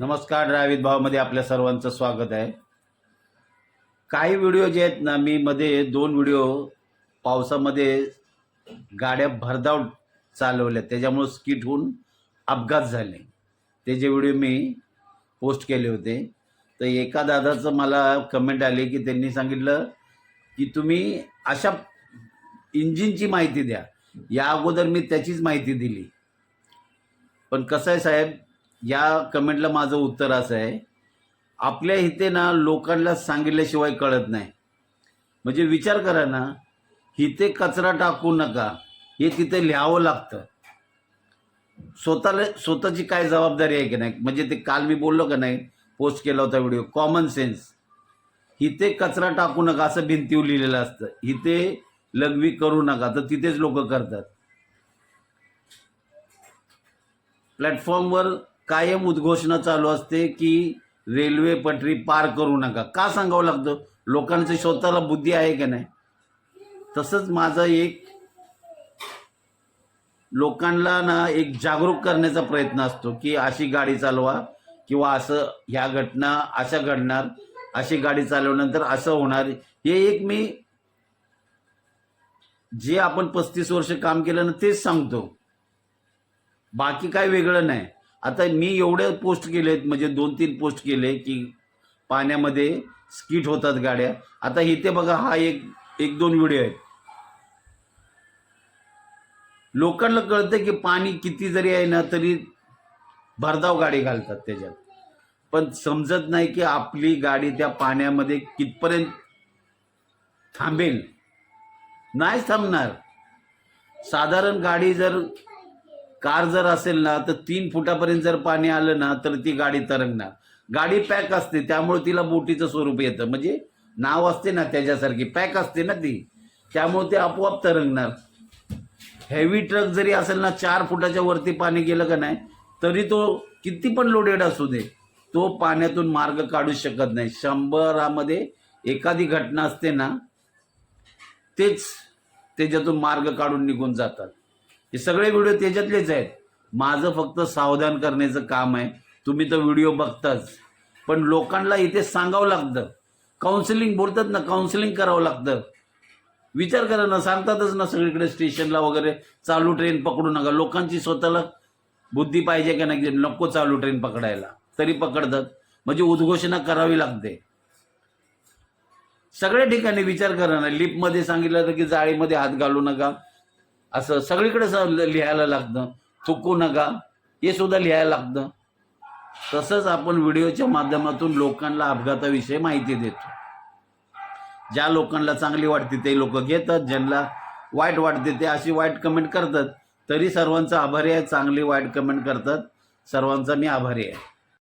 नमस्कार ड्रायवित भावमध्ये आपल्या सर्वांचं स्वागत आहे. काही व्हिडिओ जे आहेत ना मी मध्ये दोन व्हिडिओ पावसामध्ये गाड्या भरधाव चालवल्या. त्याच्यामुळं स्किट होऊन अपघात झाले. ते जे व्हिडिओ मी पोस्ट केले होते तर एका दादाचं मला कमेंट आली की त्यांनी सांगितलं की तुम्ही अशा इंजिनची माहिती द्या. या अगोदर मी त्याचीच माहिती दिली. पण कसं आहे साहेब या कमेंटला माझं उत्तर असं आहे. आपल्या इथे ना लोकांना सांगितल्याशिवाय कळत नाही. म्हणजे विचार करा ना इथे कचरा टाकू नका हे तिथे लिहावं लागतं. स्वतःला स्वतःची काय जबाबदारी आहे की नाही? म्हणजे ते काल मी बोललो का नाही पोस्ट केला होता व्हिडिओ कॉमन सेन्स इथे कचरा टाकू नका असं भिंतीवर लिहिलेलं असतं. इथे लघवी करू नका तर तिथेच लोक करतात. प्लॅटफॉर्मवर कायम उद्घोषणा चालू असते की रेल्वे पटरी पार करू नका. का सांगावं लागतं? लोकांचं स्वतःला बुद्धी आहे की नाही? तसंच माझा एक लोकांना ना एक जागरूक करण्याचा प्रयत्न असतो की अशी गाडी चालवा किंवा असं ह्या घटना अशा घडणार अशी गाडी चालवल्यानंतर असं होणार. हे एक मी जे आपण पस्तीस वर्ष काम केलं ना तेच सांगतो. बाकी काय वेगळं नाही. आता मी एवढे पोस्ट केलेत म्हणजे दोन तीन पोस्ट केले की पाण्यामध्ये स्किट होतात गाड्या. आता इथे बघा हा एक एक दोन व्हिडिओ आहेत. लोकांना कळतं की पाणी किती जरी आहे ना तरी भरधाव गाडी घालतात त्याच्यात. पण समजत नाही की आपली गाडी त्या पाण्यामध्ये कितपर्यंत थांबेल. नाही थांबणार. साधारण गाडी जर कार जर असेल ना तर तीन फुटापर्यंत जर पाणी आलं ना तर ती गाडी तरंगणार. गाडी पॅक असते त्यामुळे तिला बोटीचं स्वरूप येतं. म्हणजे नाव असते ना त्याच्यासारखी पॅक असते ना ती. त्यामुळे ते आपोआप तरंगणार. हेवी ट्रक जरी असेल ना चार फुटाच्या वरती पाणी गेलं का नाही तरी तो किती पण लोडेड असू दे तो पाण्यातून मार्ग काढू शकत नाही. शंभरामध्ये एखादी घटना असते ना तेच त्याच्यातून मार्ग काढून निघून जातात. हे सगळे व्हिडिओ त्याच्यातलेच आहेत. माझं फक्त सावधान करण्याचं काम आहे. तुम्ही तर व्हिडिओ बघताच. पण लोकांना इथे सांगावं लागतं. काउन्सिलिंग बोलतात ना काउन्सिलिंग करावं लागतं. विचार करा ना सांगतातच ना सगळीकडे स्टेशनला वगैरे चालू ट्रेन पकडू नका. लोकांची स्वतःला बुद्धी पाहिजे का नाही नको चालू ट्रेन पकडायला. तरी पकडतात. म्हणजे उद्घोषणा करावी लागते. सगळ्या ठिकाणी विचार करा ना. लिफ्टमध्ये सांगितलं तर की जाळीमध्ये हात घालू नका. असं सगळीकडे लिहायला लागतं. चुकू नका. हे सुद्धा लिहायला लागतं. तसंच आपण व्हिडिओच्या माध्यमातून लोकांना अपघाताविषयी माहिती देतो. ज्या लोकांना चांगली वाटते ते लोक घेतात. ज्यांना वाईट वाटते ते अशी वाईट कमेंट करतात. तरी सर्वांचा आभारी आहे चांगली वाईट कमेंट करतात. सर्वांचा मी आभारी आहे.